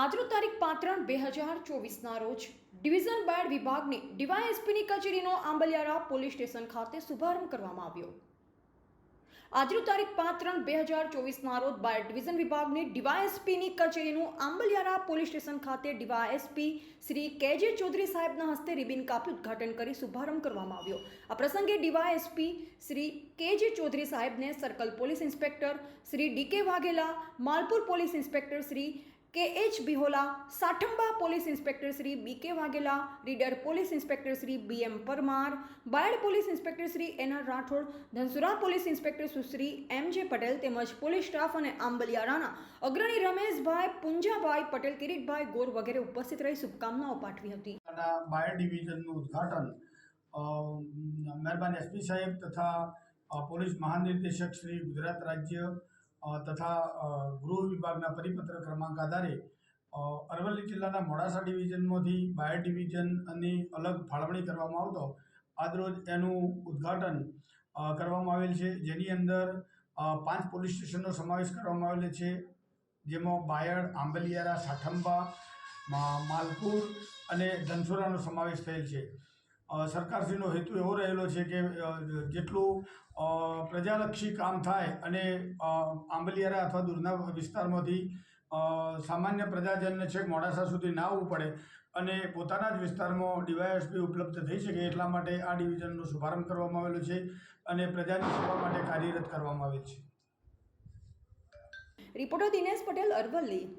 આજરોજ તારીખ પાંચ ત્રણ બે હજાર ચોવીસના રોજ ડિવિઝન બાયડ વિભાગની ડીવાયએસપીની કચેરીનો આંબલિયારા પોલીસ સ્ટેશન ખાતે શુભારંભ કરવામાં આવ્યો. આજનો તારીખ પાંચ ત્રણ બે હજાર ચોવીસના રોજ બાય ડિવિઝન વિભાગની ડીવાયએસપીની કચેરીનું આંબલિયારા પોલીસ સ્ટેશન ખાતે ડીવાયએસપી શ્રી કેજે ચૌધરી સાહેબના હસ્તે રિબિન કાપી ઉદ્ઘાટન કરી શુભારંભ કરવામાં આવ્યો. આ પ્રસંગે ડીવાયએસપી શ્રી કેજે ચૌધરી સાહેબને circle police inspector Shri DK Vaghela, Malpur police inspector Shri K H Bihola, Sathamba police inspector Shri B K Vaghela, reader police inspector Shri B M Parmar, Bayad police inspector Shri N R Rathod, Dhansura police inspector Sushri M J Patel તેમજ police staff અને આંબલિયારાના અગ્રણી રમેશભાઈ પુંજાભાઈ પટેલ, કિરીટભાઈ ગોર વગેરે ઉપસ્થિત રહી શુભકામનાઓ પાઠવી હતી. બાયડ ડિવિઝનનું ઉદ્ઘાટન મહેરબાન એસપી સાહેબ તથા પોલીસ મહાનિર્દેશક શ્રી ગુજરાત રાજ્ય તથા ગૃહ વિભાગના પરિપત્ર ક્રમાંક આધારે અરવલ્લી જિલ્લાના મોડાસા ડિવિઝનમાંથી બાયર ડિવિઝનની અલગ ફાળવણી કરવામાં આવતો આજરોજ એનું ઉદ્ઘાટન કરવામાં આવેલ છે. જેની અંદર પાંચ પોલીસ સ્ટેશનનો સમાવેશ કરવામાં આવેલો છે. જેમાં બાયડ, આંબલિયારા, સાઠંબા માલપુર અને ધનસુરાનો સમાવેશ થયેલ છે. સરકારશ્રીનો હેતુ એવો રહેલો છે કે જેટલું પ્રજાલક્ષી કામ થાય અને આંબલિયારા અથવા દૂરના વિસ્તારમાંથી સામાન્ય પ્રજાજનને છેક મોડાસા સુધી ના આવવું પડે અને પોતાના જ વિસ્તારમાં ડીવાયએસપી ઉપલબ્ધ થઈ શકે એટલા માટે આ ડિવિઝનનો શુભારંભ કરવામાં આવેલો છે અને પ્રજાની સેવા માટે કાર્યરત કરવામાં આવેલ છે. રિપોર્ટર દિનેશ પટેલ અરવલ્લી.